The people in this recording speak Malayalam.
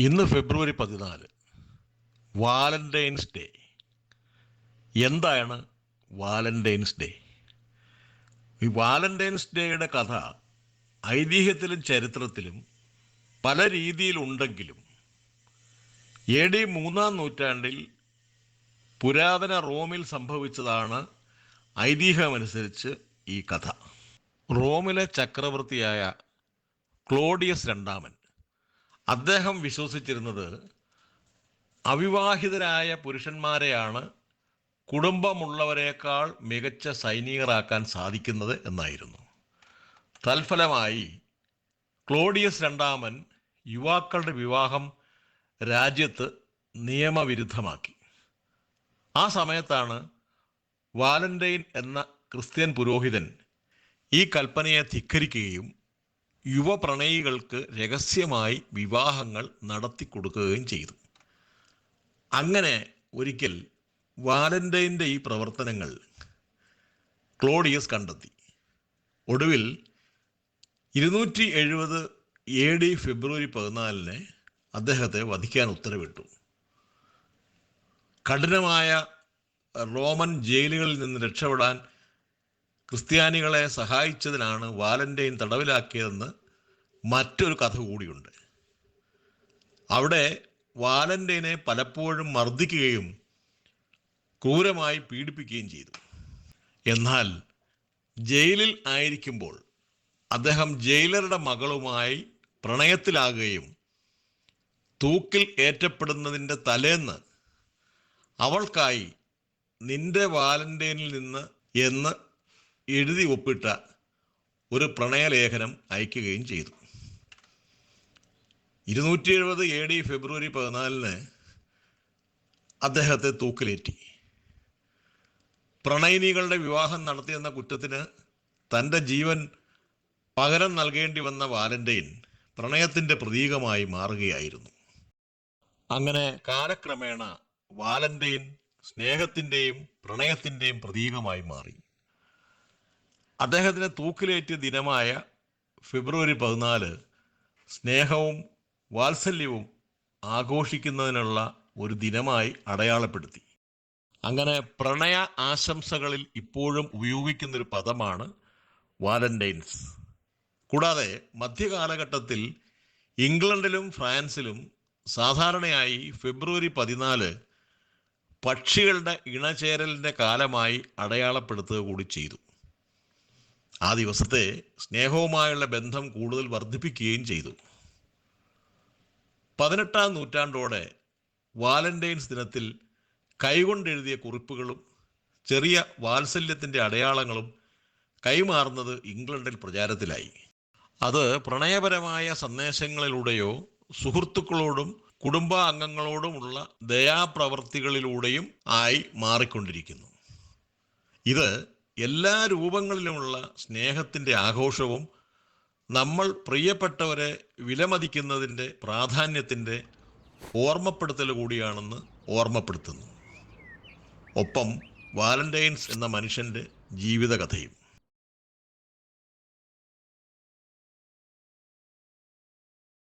ഇന്ന് ഫെബ്രുവരി പതിനാല്. Valentine's day. എന്താണ് വാലന്റൈൻസ് ഡേ? ഈ വാലന്റൈൻസ് ഡേയുടെ കഥ ഐതിഹ്യത്തിലും ചരിത്രത്തിലും പല രീതിയിലുണ്ടെങ്കിലും എ ഡി മൂന്നാം നൂറ്റാണ്ടിൽ പുരാതന റോമിൽ സംഭവിച്ചതാണ് ഐതിഹ്യമനുസരിച്ച് ഈ കഥ. റോമിലെ ചക്രവർത്തിയായ ക്ലോഡിയസ് രണ്ടാമൻ അദ്ദേഹം വിശ്വസിച്ചിരുന്നത് അവിവാഹിതരായ പുരുഷന്മാരെയാണ് കുടുംബമുള്ളവരെക്കാൾ മികച്ച സൈനികരാക്കാൻ സാധിക്കുന്നത് എന്നായിരുന്നു. തൽഫലമായി ക്ലോഡിയസ് രണ്ടാമൻ യുവാക്കളുടെ വിവാഹം രാജ്യത്ത് നിയമവിരുദ്ധമാക്കി. ആ സമയത്താണ് വാലന്റൈൻ എന്ന ക്രിസ്ത്യൻ പുരോഹിതൻ ഈ കൽപ്പനയെ ധിക്കരിക്കുകയും യുവപ്രണയികൾക്ക് രഹസ്യമായി വിവാഹങ്ങൾ നടത്തി കൊടുക്കുകയും ചെയ്തു. അങ്ങനെ ഒരിക്കൽ വാലന്റൈന്റെ ഈ പ്രവർത്തനങ്ങൾ ക്ലോഡിയസ് കണ്ടെത്തി. ഒടുവിൽ ഇരുന്നൂറ്റി എഴുപത് എ ഡി ഫെബ്രുവരി പതിനാലിന് അദ്ദേഹത്തെ വധിക്കാൻ ഉത്തരവിട്ടു. കഠിനമായ റോമൻ ജയിലുകളിൽ നിന്ന് രക്ഷപ്പെടാൻ ക്രിസ്ത്യാനികളെ സഹായിച്ചതിനാണ് വാലന്റൈൻ തടവിലാക്കിയതെന്ന് മറ്റൊരു കഥ കൂടിയുണ്ട്. അവിടെ വാലന്റൈനെ പലപ്പോഴും മർദ്ദിക്കുകയും ക്രൂരമായി പീഡിപ്പിക്കുകയും ചെയ്തു. എന്നാൽ ജയിലിൽ ആയിരിക്കുമ്പോൾ അദ്ദേഹം ജയിലറുടെ മകളുമായി പ്രണയത്തിലാകുകയും തൂക്കിൽ ഏറ്റപ്പെടുന്നതിന്റെ തലേന്ന് അവൾക്കായി നിന്റെ വാലന്റൈനിൽ നിന്ന് എന്ന് എഴുതി ഒപ്പിട്ട ഒരു പ്രണയലേഖനം അയക്കുകയും ചെയ്തു. ഇരുന്നൂറ്റി എഴുപത് എ ഡി ഫെബ്രുവരി പതിനാലിന് അദ്ദേഹത്തെ തൂക്കിലേറ്റി. പ്രണയിനികളുടെ വിവാഹം നടത്തിയെന്ന കുറ്റത്തിന് തന്റെ ജീവൻ പകരം നൽകേണ്ടി വന്ന വാലന്റൈൻ പ്രണയത്തിന്റെ പ്രതീകമായി മാറുകയായിരുന്നു. അങ്ങനെ കാലക്രമേണ വാലന്റൈൻ സ്നേഹത്തിന്റെയും പ്രണയത്തിന്റെയും പ്രതീകമായി മാറി. അദ്ദേഹത്തിന് തൂക്കിലേറ്റിയ ദിനമായ ഫെബ്രുവരി പതിനാല് സ്നേഹവും വാത്സല്യവും ആഘോഷിക്കുന്നതിനുള്ള ഒരു ദിനമായി അടയാളപ്പെടുത്തി. അങ്ങനെ പ്രണയ ആശംസകളിൽ ഇപ്പോഴും ഉപയോഗിക്കുന്നൊരു പദമാണ് വാലന്റൈൻസ്. കൂടാതെ മധ്യകാലഘട്ടത്തിൽ ഇംഗ്ലണ്ടിലും ഫ്രാൻസിലും സാധാരണയായി ഫെബ്രുവരി പതിനാല് പക്ഷികളുടെ ഇണചേരലിന്റെ കാലമായി അടയാളപ്പെടുത്തുക കൂടി ചെയ്തു. ആ ദിവസത്തെ സ്നേഹവുമായുള്ള ബന്ധം കൂടുതൽ വർദ്ധിപ്പിക്കുകയും ചെയ്തു. പതിനെട്ടാം നൂറ്റാണ്ടോടെ വാലന്റൈൻസ് ദിനത്തിൽ കൈകൊണ്ടെഴുതിയ കുറിപ്പുകളും ചെറിയ വാത്സല്യത്തിന്റെ അടയാളങ്ങളും കൈമാറുന്നത് ഇംഗ്ലണ്ടിൽ പ്രചാരത്തിലായി. അത് പ്രണയപരമായ സന്ദേശങ്ങളിലൂടെയോ സുഹൃത്തുക്കളോടും കുടുംബാംഗങ്ങളോടുമുള്ള ദയാപ്രവർത്തികളിലൂടെയും ആയി മാറിക്കൊണ്ടിരിക്കുന്നു. ഇത് എല്ലാ രൂപങ്ങളിലുമുള്ള സ്നേഹത്തിന്റെ ആഘോഷവും നമ്മൾ പ്രിയപ്പെട്ടവരെ വിലമതിക്കുന്നതിന്റെ പ്രാധാന്യത്തിന്റെ ഓർമ്മപ്പെടുത്തൽ കൂടിയാണെന്ന് ഓർമ്മപ്പെടുത്തുന്നു. ഒപ്പം വാലന്റൈൻസ് എന്ന മനുഷ്യന്റെ ജീവിതകഥയും.